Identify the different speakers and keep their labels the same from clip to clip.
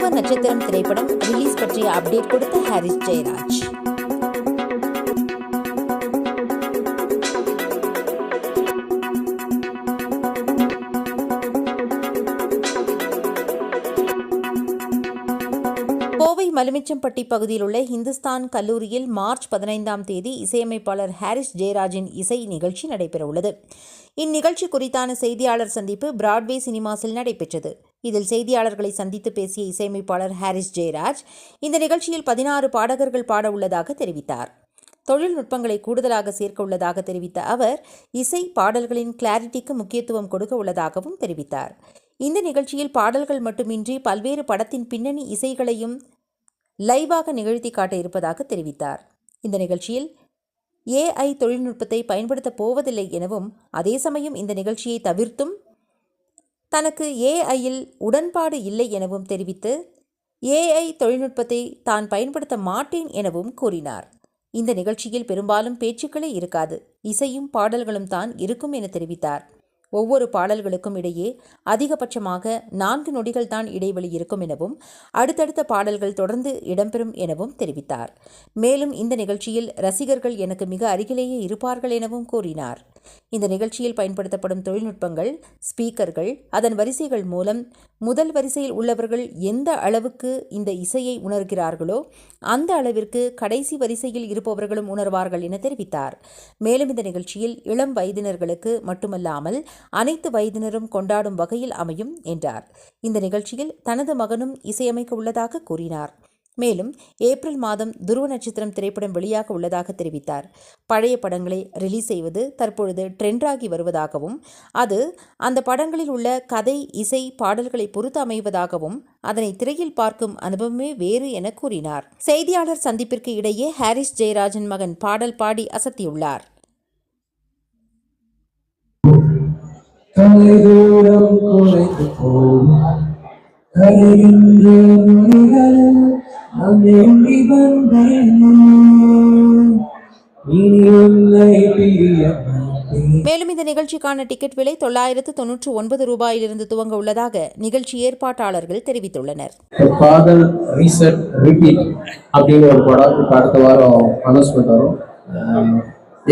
Speaker 1: துருவ நட்சத்திரம் திரைப்படம் ரிலீஸ் பற்றிய அப்டேட் கொடுத்த ஹாரிஸ் ஜெயராஜ். கோவை மலுமிச்சம்பட்டி பகுதியில் உள்ள இந்துஸ்தான் கல்லூரியில் மார்ச் பதினைந்தாம் தேதி இசையமைப்பாளர் ஹாரிஸ் ஜெயராஜின் இசை நிகழ்ச்சி நடைபெறவுள்ளது. இந்நிகழ்ச்சி குறித்தான செய்தியாளர் சந்திப்பு பிராட்வே சினிமாஸில் நடைபெற்றது. இதில் செய்தியாளர்களை சந்தித்து பேசிய இசையமைப்பாளர் ஹாரிஸ் ஜெயராஜ் இந்த நிகழ்ச்சியில் பதினாறு பாடகர்கள் பாட உள்ளதாக தெரிவித்தார். தொழில்நுட்பங்களை கூடுதலாக சேர்க்க உள்ளதாக தெரிவித்த அவர் இசை பாடல்களின் கிளாரிட்டிக்கு முக்கியத்துவம் கொடுக்க உள்ளதாகவும் தெரிவித்தார். இந்த நிகழ்ச்சியில் பாடல்கள் மட்டுமின்றி பல்வேறு படத்தின் பின்னணி இசைகளையும் லைவாக நிகழ்த்தி காட்ட இருப்பதாக தெரிவித்தார். இந்த நிகழ்ச்சியில் ஏஐ தொழில்நுட்பத்தை பயன்படுத்தப் போவதில்லை எனவும் அதே சமயம் இந்த நிகழ்ச்சியை தவிர்த்தும் தனக்கு ஏஐயில் உடன்பாடு இல்லை எனவும் தெரிவித்து ஏஐ தொழில்நுட்பத்தை தான் பயன்படுத்த மாட்டேன் எனவும் கூறினார். இந்த நிகழ்ச்சியில் பெரும்பாலும் பேச்சுக்களே இருக்காது இசையும் பாடல்களும் தான் இருக்கும் என தெரிவித்தார். ஒவ்வொரு பாடல்களுக்கும் இடையே அதிகபட்சமாக நான்கு நொடிகள் தான் இடைவெளி இருக்கும் எனவும் அடுத்தடுத்த பாடல்கள் தொடர்ந்து இடம்பெறும் எனவும் தெரிவித்தார். மேலும் இந்த நிகழ்ச்சியில் ரசிகர்கள் எனக்கு மிக அருகிலேயே இருப்பார்கள் எனவும் கூறினார். இந்த நிகழ்ச்சியில் பயன்படுத்தப்படும் தொழில்நுட்பங்கள் ஸ்பீக்கர்கள் அதன் வரிசைகள் மூலம் முதல் வரிசையில் உள்ளவர்கள் எந்த அளவுக்கு இந்த இசையை உணர்கிறார்களோ அந்த அளவிற்கு கடைசி வரிசையில் இருப்பவர்களும் உணர்வார்கள் என தெரிவித்தார். மேலும் இந்த நிகழ்ச்சியில் இளம் வயதினர்களுக்கு மட்டுமல்லாமல் அனைத்து வயதினரும் கொண்டாடும் வகையில் அமையும் என்றார். இந்த நிகழ்ச்சியில் தனது மகனும் இசையமைக்க உள்ளதாக கூறினார். மேலும் ஏப்ரல் மாதம் துருவ நட்சத்திரம் திரைப்படம் வெளியாக உள்ளதாக தெரிவித்தார். பழைய படங்களை ரிலீஸ் செய்வது தற்பொழுது ட்ரெண்டாகி வருவதாகவும் அது அந்த படங்களில் உள்ள கதை இசை பாடல்களை பொறுத்து அமைவதாகவும் அதனை திரையில் பார்க்கும் அனுபவமே வேறு என கூறினார். செய்தியாளர் சந்திப்பிற்கு இடையே ஹாரிஸ் ஜெயராஜன் மகன் பாடல் பாடி அசத்தியுள்ளார்.
Speaker 2: தொலைதூரம் குறைந்து போகும் கரைகின்ற மாட்டேன்
Speaker 1: மேலும் இந்த நிகழ்ச்சிக்கான டிக்கெட் விலை தொள்ளாயிரத்து தொன்னூற்று ஒன்பது ரூபாயிலிருந்து துவங்க உள்ளதாக நிகழ்ச்சி ஏற்பாட்டாளர்கள் தெரிவித்துள்ளனர்.
Speaker 2: காதல் ரீசெட் ரிப்பீட் அப்படின்னு ஒரு படம் அடுத்த வாரம் அனௌன்ஸ்மெண்ட் வரும்.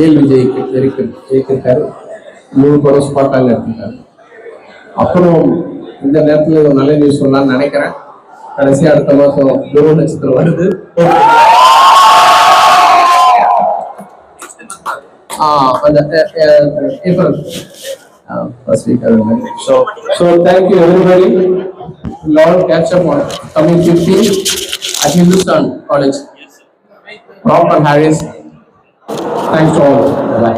Speaker 2: ஏல் விஜய் இருக்கு இயக்கிருக்காரு மூணு படம் ஸ்பாட்டாக எடுத்திருக்காரு. அப்புறம் இந்த நேரத்தில் ஒரு நல்ல நியூஸ் சொல்லலாம்னு நினைக்கிறேன். கடைசி அடுத்த மாதம் துருவ நட்சத்திரம் வருது ஆஹ் அந்த ஏப்ரல் ஃபர்ஸ்ட் வீக் அது மாதிரி so so thank you everybody Lord catch up on coming 15 at Hindustan College. Proper Harris. Thanks to all. Bye.